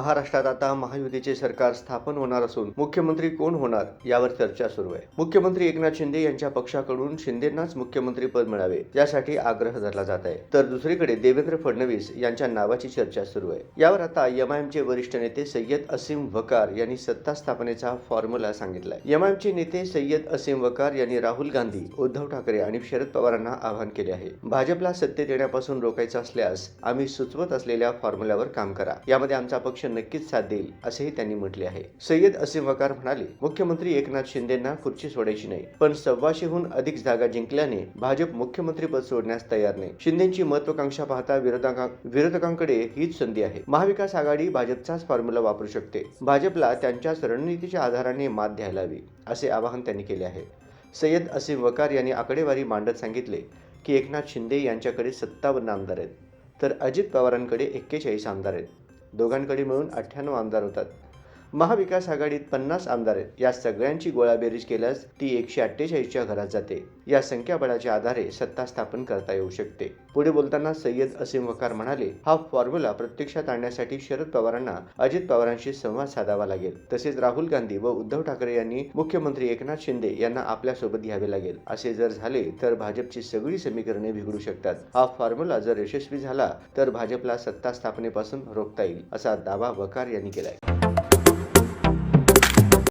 महाराष्ट्रात आता महायुतीचे सरकार स्थापन होणार असून मुख्यमंत्री कोण होणार यावर चर्चा सुरू आहे. मुख्यमंत्री एकनाथ शिंदे यांच्या पक्षाकडून शिंदेंनाच मुख्यमंत्री पद मिळावे यासाठी आग्रह धरला जात आहे. तर दुसरीकडे देवेंद्र फडणवीस यांच्या नावाची चर्चा सुरू आहे. यावर आता एमआयएमचे वरिष्ठ नेते सय्यद असीम वकार यांनी सत्ता स्थापनेचा फॉर्म्युला सांगितलाय. एमआयएमचे नेते सय्यद असीम वकार यांनी राहुल गांधी उद्धव ठाकरे आणि शरद पवारांना आवाहन केले आहे. भाजपला सत्तेत येण्यापासून रोखायचं असल्यास आम्ही सुचवत असलेल्या फॉर्म्युल्यावर काम करा. यामध्ये आमचा पक्ष नक्कीच साथ देईल असेही त्यांनी म्हटले आहे. सय्यद असे वकार म्हणाले मुख्यमंत्री एकनाथ शिंदेंना खुर्ची सोडायची नाही पण सव्वाशेहून अधिक जागा जिंकल्याने भाजप मुख्यमंत्री पद सोडण्यास तयार नाही. शिंदेची महत्वाकांक्षा पाहता विरोधकांकडे हीच संधी आहे. महाविकास आघाडी भाजपचाच फॉर्म्युला वापरू शकते. भाजपला त्यांच्याच रणनीतीच्या आधाराने मात द्यायला हवी असे आवाहन त्यांनी केले आहे. सय्यद असीम वकार यांनी आकडेवारी मांडत सांगितले की एकनाथ शिंदे यांच्याकडे सत्तावन्न आमदार आहेत तर अजित पवारांकडे एक्केचाळीस आमदार आहेत. दोघांकडे मिळून अठ्ठ्याण्णव आमदार होतात. महाविकास आघाडीत पन्नास आमदार आहेत. या सगळ्यांची गोळाबेरीज केल्यास ती एकशे अठ्ठेचाळीसच्या घरात जाते. या संख्याबळाच्या आधारे सत्ता स्थापन करता येऊ शकते. पुढे बोलताना सय्यद असीम वकार म्हणाले हा फॉर्म्युला प्रत्यक्षात आणण्यासाठी शरद पवारांना अजित पवारांशी संवाद साधावा लागेल. तसेच राहुल गांधी व उद्धव ठाकरे यांनी मुख्यमंत्री एकनाथ शिंदे यांना आपल्यासोबत घ्यावे लागेल. असे जर झाले तर भाजपची सगळी समीकरणे बिघडू शकतात. हा फॉर्म्युला जर यशस्वी झाला तर भाजपला सत्ता स्थापनेपासून रोखता येईल असा दावा वकार यांनी केलाय.